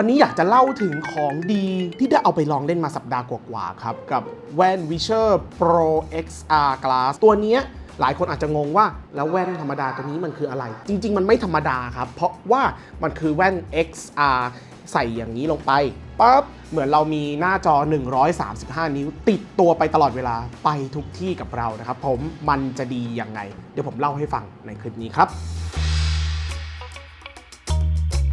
วันนี้อยากจะเล่าถึงของดีที่ได้เอาไปลองเล่นมาสัปดาห์กว่าๆครับ กับแว่น v i s h e r Pro XR Glass ตัวนี้หลายคนอาจจะงงว่าแล้วแว่นธรรมดาตัวนี้มันคืออะไร จริง ๆ มันไม่ธรรมดาครับ เพราะว่ามันคือแว่น XR ใส่อย่างนี้ลงไปปั๊บเหมือนเรามีหน้าจอ 135 นิ้ว ติดตัวไปตลอดเวลาไปทุกที่กับเรานะครับผมมันจะดียังไง เดี๋ยวผมเล่าให้ฟังในคลิปนี้ครับ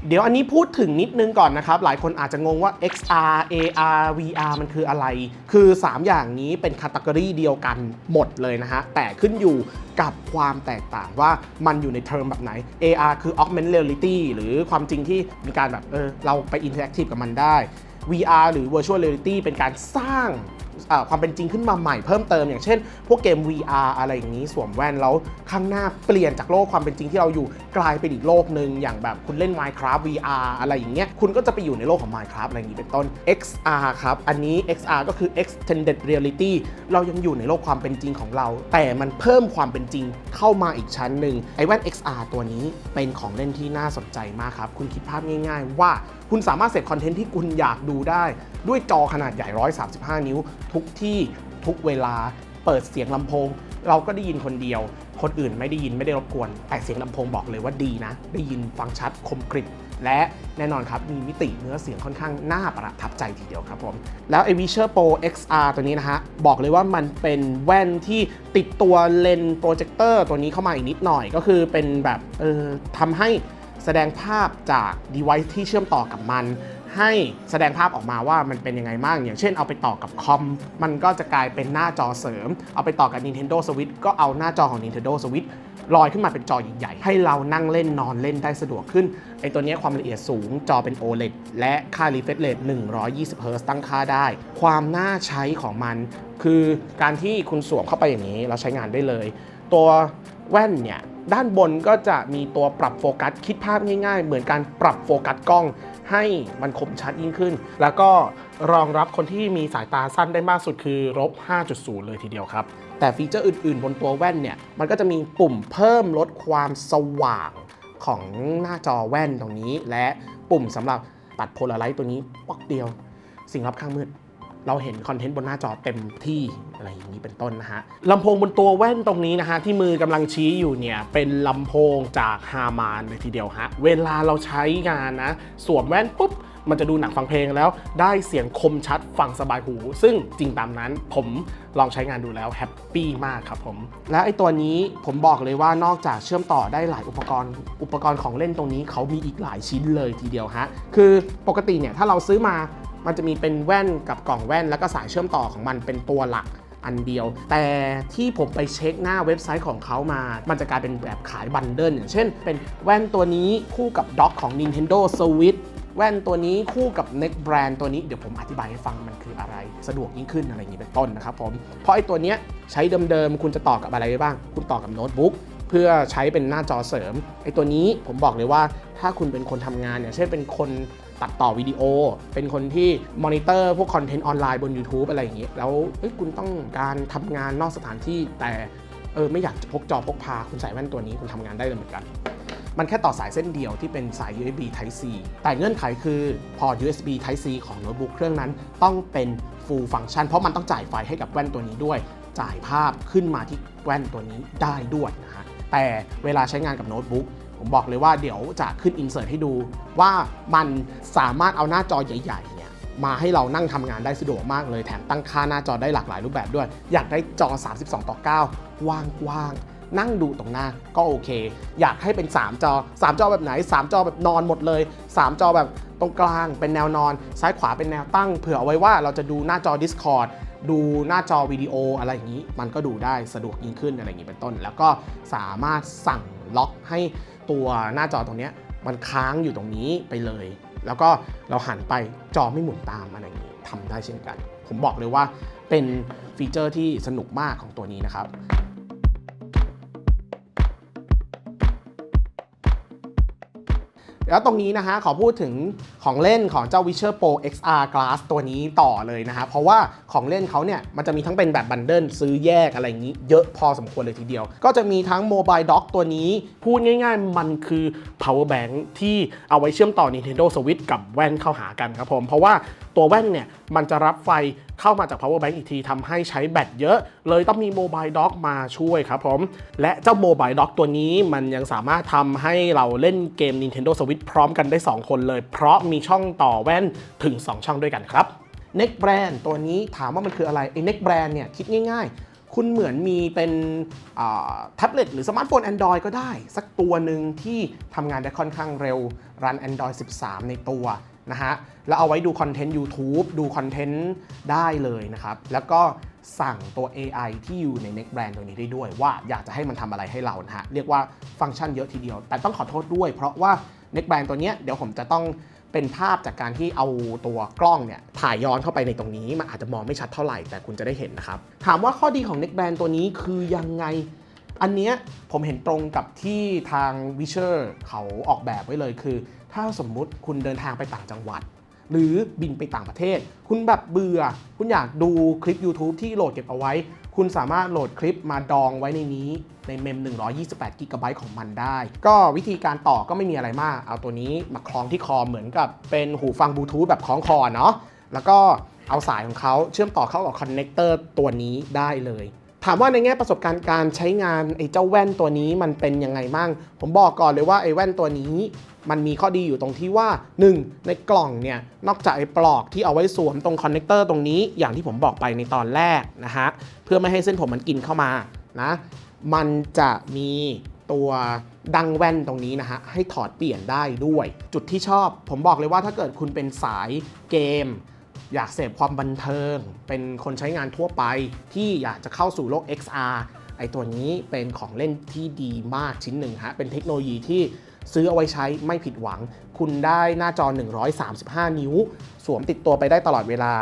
เดี๋ยวอันนี้พูดถึงนิดนึงก่อนนะครับ หลายคนอาจจะงงว่า XR AR VR มันคืออะไร คือ 3 อย่างนี้เป็นคัต e กรีเดียวกันหมดเลยนะฮะ แต่ขึ้นอยู่กับความแตกต่างว่ามันอยู่ในเทอมแบบไหน AR คือ Augmented Reality หรือความจริงที่มีการแบบเออเราไป Interactive กับมันได้ VR หรือ Virtual Reality เป็นการสร้าง ความเป็นจริงขึ้นมาใหม่เพิ่มเติม อย่างเช่น พวกเกม VR อะไรอย่างนี้สวมแว่นแล้วข้างหน้าเปลี่ยนจากโลกความเป็นจริงที่เราอยู่กลายเป็นอีกโลกหนึ่งอย่างแบบคุณเล่น Minecraft VR อะไรอย่างเงี้ยคุณก็จะไปอยู่ในโลกของ Minecraft อะไรอย่างนี้เป็นต้น XR ครับอันนี้ XR ก็คือ Extended Reality เรายังอยู่ในโลกความเป็นจริงของเรา แต่มันเพิ่มความเป็นจริงเข้ามาอีกชั้นหนึ่งไอแว่น XR ตัวนี้เป็นของเล่นที่น่าสนใจมากครับคุณคิดภาพง่าย ๆ ว่าคุณสามารถเสพคอนเทนต์ที่คุณอยากดูได้ ด้วยจอขนาดใหญ่ 135 นิ้ว ทุกที่ทุกเวลาเปิดเสียงลำโพง เราก็ได้ยินคนเดียว คนอื่นไม่ได้ยินไม่ได้รบกวน แต่เสียงลำโพงบอกเลยว่าดีนะ ได้ยินฟังชัดคมกริบและแน่นอนครับ มีมิติเนื้อเสียงค่อนข้างน่าประทับใจทีเดียวครับผม แล้วไอ Vision Pro XR ตัวนี้นะฮะ บอกเลยว่ามันเป็นแว่นที่ติดตัวเลนส์โปรเจคเตอร์ตัวนี้เข้ามาอีกนิดหน่อยก็คือเป็นแบบเออทำให้ แสดงภาพจาก device ที่เชื่อมต่อกับมัน ให้แสดงภาพออกมาว่ามันเป็นยังไงบ้างอย่างเช่นเอาไปต่อกับคอมมันก็จะกลายเป็นหน้าจอเสริม เอาไปต่อกับ Nintendo Switch ก็เอาหน้าจอของ Nintendo Switch ลอยขึ้นมาเป็นจอใหญ่ๆ ให้เรานั่งเล่นนอนเล่นได้สะดวกขึ้น ไอตัวนี้ความละเอียดสูงจอเป็น OLED และค่า refresh rate 120 Hz ตั้งค่าได้ ความน่าใช้ของมัน คือการที่คุณสวมเข้าไปอย่างนี้แล้วใช้งานได้เลย ตัวแว่นเนี่ย ด้านบนก็จะมีตัวปรับโฟกัส คิดภาพง่าย ๆ เหมือนการปรับโฟกัสกล้องให้มันคมชัดยิ่งขึ้น แล้วก็รองรับคนที่มีสายตาสั้นได้มากสุดคือลบ5.0 เลยทีเดียวครับ แต่ฟีเจอร์อื่นๆ บนตัวแว่นเนี่ย มันก็จะมีปุ่มเพิ่มลดความสว่างของหน้าจอแว่นตรงนี้ และปุ่มสำหรับตัดโพลาไรต์ตัวนี้ป๊อกเดียว สิ่งรอบข้างมืด เราเห็นคอนเทนต์บนหน้าจอเต็มที่อะไรอย่างนี้เป็นต้นนะฮะลำโพงบนตัวแว่นตรงนี้นะฮะที่มือกำลังชี้อยู่เนี่ยเป็นลำโพงจากฮามานเลยทีเดียวฮะเวลาเราใช้งานนะสวมแว่นปุ๊บมันจะดูหนังฟังเพลงแล้วได้เสียงคมชัดฟังสบายหู ซึ่งจริงตามนั้นผมลองใช้งานดูแล้วแฮปปี้มากครับผม และไอตัวนี้ผมบอกเลยว่านอกจากเชื่อมต่อได้หลายอุปกรณ์ อุปกรณ์ของเล่นตรงนี้เขามีอีกหลายชิ้นเลยทีเดียวฮะ คือปกติเนี่ยถ้าเราซื้อมา มันจะมีเป็นแว่นกับกล่องแว่น แล้วก็สายเชื่อมต่อของมันเป็นตัวหลักอันเดียว แต่ที่ผมไปเช็คหน้าเว็บไซต์ของเขามา มันจะกลายเป็นแบบขายบันเดิลอย่างเช่น เป็นแว่นตัวนี้คู่กับด็อกของ Nintendo Switch แว่นตัวนี้คู่กับ Neck Brand ตัวนี้เดี๋ยวผมอธิบายให้ฟังมันคืออะไร สะดวกยิ่งขึ้นอะไรอย่างนี้เป็นต้นนะครับผม เพราะไอ้ตัวเนี้ยใช้เดิมๆ คุณจะต่อกับอะไรได้บ้าง คุณต่อกับโน้ตบุ๊กเพื่อใช้เป็นหน้าจอเสริมไอ้ตัวนี้ผมบอกเลยว่าถ้าคุณเป็นคนทำงานอย่างเช่นเป็นคน ตัดต่อวิดีโอ เป็นคนที่มอนิเตอร์พวกคอนเทนต์ออนไลน์บน YouTube อะไรอย่างเงี้ยแล้วคุณต้องการทำงานนอกสถานที่แต่เออไม่อยากจะพกจอพกพาคุณใส่แว่นตัวนี้คุณทำงานได้เลยเหมือนกัน มันแค่ต่อสายเส้นเดียวที่เป็นสาย USB Type C แต่เงื่อนไขคือพอ USB Type C ของโน้ตบุ๊กเครื่องนั้นต้องเป็น full function เพราะมันต้องจ่ายไฟให้กับแว่นตัวนี้ด้วย จ่ายภาพขึ้นมาที่แว่นตัวนี้ได้ด้วยนะฮะแต่เวลาใช้งานกับโน้ตบุ๊ก ผมบอกเลยว่าเดี๋ยวจะขึ้นอินเสิร์ตให้ดู ว่ามันสามารถเอาหน้าจอใหญ่ๆเนี่ยมาให้เรานั่งทำงานได้สะดวกมากเลย แถมตั้งค่าหน้าจอได้หลากหลายรูปแบบด้วย อยากได้จอ 32 ต่อ9ว่างๆนั่งดูตรงหน้าก็โอเค อยากให้เป็น 3 จอ 3 จอแบบไหน 3 จอแบบนอนหมดเลย 3 จอแบบตรงกลางเป็นแนวนอน ซ้ายขวาเป็นแนวตั้ง เผื่อเอาไว้ว่าเราจะดูหน้าจอ Discord ดูหน้าจอวิดีโออะไรอย่างนี้ มันก็ดูได้สะดวกยิ่งขึ้นอะไรอย่างนี้เป็นต้น แล้วก็สามารถสั่ง ล็อกให้ตัวหน้าจอตรงนี้มันค้างอยู่ตรงนี้ไปเลย แล้วก็เราหันไปจอไม่หมุนตามอะไรอย่างนี้ทำได้เช่นกัน ผมบอกเลยว่าเป็นฟีเจอร์ที่สนุกมากของตัวนี้นะครับ แล้วตรงนี้นะฮะขอพูดถึงของเล่นของเจ้า Witcher Pro XR Glass ตัวนี้ต่อเลยนะฮะเพราะว่าของเล่นเขาเนี่ยมันจะมีทั้งเป็นแบบบันเดิลซื้อแยกอะไรอย่างนี้ เยอะพอสมควรเลยทีเดียว ก็จะมีทั้ง Mobile Dock ตัวนี้ พูดง่ายๆ มันคือ Power Bank ที่เอาไว้เชื่อมต่อ Nintendo Switch กับแว่นเข้าหากันครับผม เพราะว่าตัวแว่นเนี่ยมันจะรับไฟเข้ามาจาก power bank อีกทีทำให้ใช้แบตเยอะ เลยต้องมี mobile dock มาช่วยครับผม และเจ้า mobile dock ตัวนี้มันยังสามารถทำให้เราเล่นเกม Nintendo Switch พร้อมกันได้ 2 คนเลย เพราะมีช่องต่อแว่นถึง 2 ช่องด้วยกันครับ Neck Brand ตัวนี้ถามว่ามันคืออะไรไอ้ Neck Brand เนี่ยคิดง่ายๆ คุณเหมือนมีเป็นแท็บเล็ตหรือสมาร์ทโฟน Android ก็ได้ สักตัวหนึ่งที่ทำงานได้ค่อนข้างเร็วรัน Android 13 ในตัวนะฮะ แล้วเอาไว้ดูคอนเทนต์ YouTube ดูคอนเทนต์ได้เลยนะครับ แล้วก็สั่งตัว AI ที่อยู่ใน Next Brand ตัวนี้ได้ด้วย ว่าอยากจะให้มันทำอะไรให้เรานะฮะ เรียกว่าฟังก์ชันเยอะทีเดียว แต่ต้องขอโทษด้วย เพราะว่า Next Brand ตัวเนี้ยเดี๋ยวผมจะต้องเป็นภาพจากการที่เอาตัวกล้องเนี่ยถ่ายย้อนเข้าไปในตรงนี้ มันอาจจะมองไม่ชัดเท่าไหร่แต่คุณจะได้เห็นนะครับ ถามว่าข้อดีของ Next Brand ตัวนี้คือยังไง อันเนี้ยผมเห็นตรงกับที่ทาง w i s h e r เขาออกแบบไว้เลยคือ ถ้าสมมุติคุณเดินทางไปต่างจังหวัด หรือบินไปต่างประเทศ คุณแบบเบื่อ คุณอยากดูคลิป YouTube ที่โหลดเก็บเอาไว้ คุณสามารถโหลดคลิปมาดองไว้ในนี้ในเมม 128กิกะไบต์ของมันได้ ก็วิธีการต่อก็ไม่มีอะไรมาก เอาตัวนี้มาคล้องที่คอเหมือนกับเป็นหูฟังบลูทูธแบบคล้องคอเนาะ แล้วก็เอาสายของเขาเชื่อมต่อเข้ากับคอนเนคเตอร์ตัวนี้ได้เลยถามว่าในแง่ประสบการณ์การใช้งานไอ้เจ้าแว่นตัวนี้มันเป็นยังไงมั่งผมบอกก่อนเลยว่าไอ้แว่นตัวนี้ มันมีข้อดีอยู่ตรงที่ว่า 1. ในกล่องเนี่ยนอกจากไอ้ปลอกที่เอาไว้สวมตรงคอนเนคเตอร์ตรงนี้อย่างที่ผมบอกไปในตอนแรกนะฮะเพื่อไม่ให้เส้นผมมันกินเข้ามานะมันจะมีตัวดังแว่นตรงนี้นะฮะให้ถอดเปลี่ยนได้ด้วย จุดที่ชอบผมบอกเลยว่าถ้าเกิดคุณเป็นสายเกม อยากเสพความบันเทิง เป็นคนใช้งานทั่วไปที่อยากจะเข้าสู่โลก XR ไอตัวนี้เป็นของเล่นที่ดีมากชิ้นหนึ่งฮะเป็นเทคโนโลยีที่ ซื้อเอาไว้ใช้ไม่ผิดหวัง คุณได้หน้าจอ 135 นิ้ว สวมติดตัวไปได้ตลอดเวลา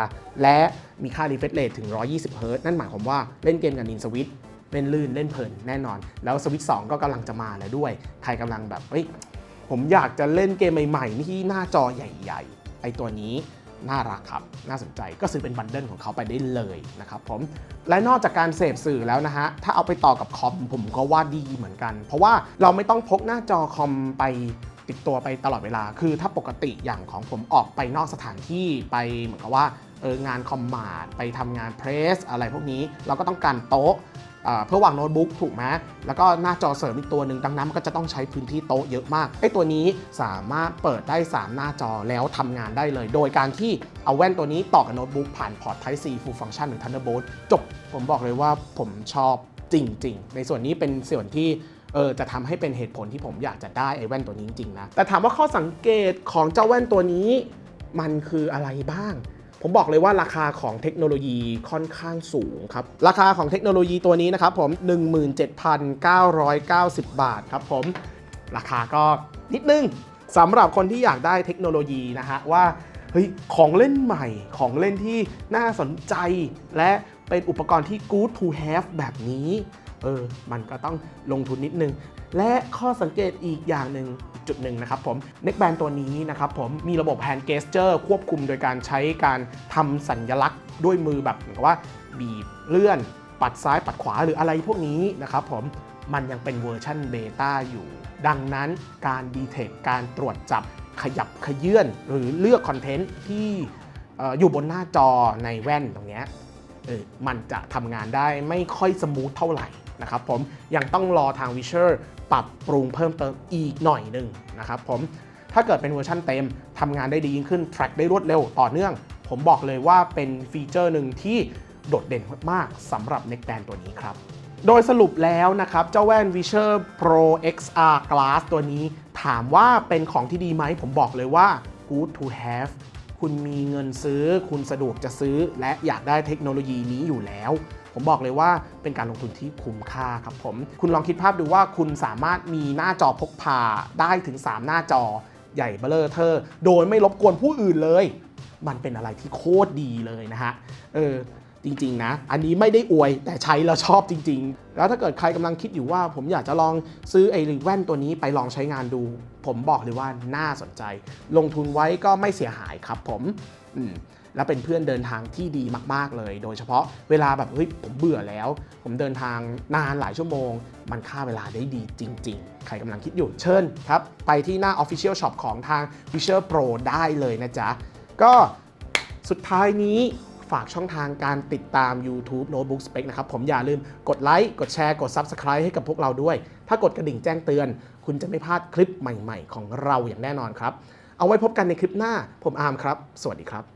และมีค่า refresh rate ถึง 120 Hz นั่นหมายความว่าเล่นเกมกับนินสวิตเล่นลื่นเล่นเพลินแน่นอน แล้วสวิต2ก็กำลังจะมาแล้วด้วย ใครกำลังแบบเฮ้ยผมอยากจะเล่นเกมใหม่ๆที่หน้าจอใหญ่ ๆ ไอตัวนี้ น่ารักครับ น่าสนใจก็ซื้อเป็นบันเดิลของเขาไปได้เลยนะครับผมและนอกจากการเสพสื่อแล้วนะฮะ ถ้าเอาไปต่อกับคอมผมก็ว่าดีเหมือนกัน เพราะว่าเราไม่ต้องพกหน้าจอคอมไปติดตัวไปตลอดเวลา คือถ้าปกติอย่างของผมออกไปนอกสถานที่ไปเหมือนกับว่าเอองานคอมมาดไปทำงานเพรสอะไรพวกนี้เราก็ต้องการโต๊ะ เพื่อวางโน้ตบุ๊กถูกไหมแล้วก็หน้าจอเสริมอีกตัวหนึ่งดังนั้นมันก็จะต้องใช้พื้นที่โต๊ะเยอะมากไอ้ตัวนี้สามารถเปิดได้ 3 หน้าจอแล้วทำงานได้เลย โดยการที่เอาแว่นตัวนี้ต่อกับโน้ตบุ๊กผ่านพอร์ต Type C Full Function หรือ Thunderbolt จบผมบอกเลยว่าผมชอบจริง ๆ ในส่วนนี้เป็นส่วนที่เออจะทำให้เป็นเหตุผลที่ผมอยากจะได้ไอ้แว่นตัวนี้จริงๆนะ แต่ถามว่าข้อสังเกตของเจ้าแว่นตัวนี้ มันคืออะไรบ้าง ผมบอกเลยว่าราคาของเทคโนโลยีค่อนข้างสูงครับ ราคาของเทคโนโลยีตัวนี้นะครับผม 17,990 บาทครับผม ราคาก็นิดนึงสำหรับคนที่อยากได้เทคโนโลยีนะฮะว่าเฮ้ยของเล่นใหม่ของเล่นที่น่าสนใจ และเป็นอุปกรณ์ที่ good to have แบบนี้เออมันก็ต้องลงทุนนิดนึง และข้อสังเกตอีกอย่างหนึ่งจุดหนึ่งนะครับผม Neck Band ตัวนี้นะครับผมมีระบบ Hand Gesture ควบคุมโดยการใช้การทำสัญลักษณ์ด้วยมือแบบเหมือนกับว่า บีบเลื่อน ปัดซ้ายปัดขวาหรืออะไรพวกนี้นะครับผมมันยังเป็นเวอร์ชันเบต้าอยู่ ดังนั้นการดีเทคการตรวจจับขยับขยื่นหรือเลือกคอนเทนต์ที่ออยู่บนหน้าจอในแว่นตรงนี้มันจะทำงานได้ไม่ค่อยสมูทเท่าไหร่ นะครับผมยังต้องรอทาง w i s h e r ปรับปรุงเพิ่มเติมอีกหน่อยหนึ่งนะครับผมถ้าเกิดเป็นเวอร์ชันเต็มทำงานได้ดียิ่งขึ้น track ได้รวดเร็วต่อเนื่อง ผมบอกเลยว่าเป็นฟีเจอร์หนึ่งที่โดดเด่นมากๆสำหรับ Neck Band ตัวนี้ครับ โดยสรุปแล้วนะครับ เจ้าแว่น v i s h e r Pro XR Glass ตัวนี้ถามว่าเป็นของที่ดีไหม ผมบอกเลยว่า good to have คุณมีเงินซื้อ คุณสะดวกจะซื้อ และอยากได้เทคโนโลยีนี้อยู่แล้ว ผมบอกเลยว่าเป็นการลงทุนที่คุ้มค่าครับผม คุณลองคิดภาพดูว่าคุณสามารถมีหน้าจอพกพาได้ถึง 3 หน้าจอใหญ่เบ้อเลอเทอร์โดยไม่รบกวนผู้อื่นเลย มันเป็นอะไรที่โคตรดีเลยนะฮะ เออจริง ๆ นะ อันนี้ไม่ได้อวยแต่ใช้แล้วชอบจริง ๆ แล้วถ้าเกิดใครกำลังคิดอยู่ว่า ผมอยากจะลองซื้อไอ้แว่นตัวนี้ไปลองใช้งานดู ผมบอกเลยว่าน่าสนใจ ลงทุนไว้ก็ไม่เสียหายครับผม อืม และเป็นเพื่อนเดินทางที่ดีมาก ๆ เลย โดยเฉพาะเวลาแบบเฮ้ยผมเบื่อแล้ว ผมเดินทางนานหลายชั่วโมง มันฆ่าเวลาได้ดีจริง ๆ ใครกำลังคิดอยู่เชิญครับ ไปที่หน้า Official Shop ของทาง Visual Pro ได้เลยนะจ๊ะ ก็สุดท้ายนี้ฝากช่องทางการติดตาม YouTube Notebook Spec นะครับ ผมอย่าลืมกดไลค์ กดแชร์ กด Subscribe ให้กับพวกเราด้วย ถ้ากดกระดิ่งแจ้งเตือน คุณจะไม่พลาดคลิปใหม่ๆ ของเราอย่างแน่นอนครับ เอาไว้พบกันในคลิปหน้า ผมอาร์มครับ สวัสดีครับ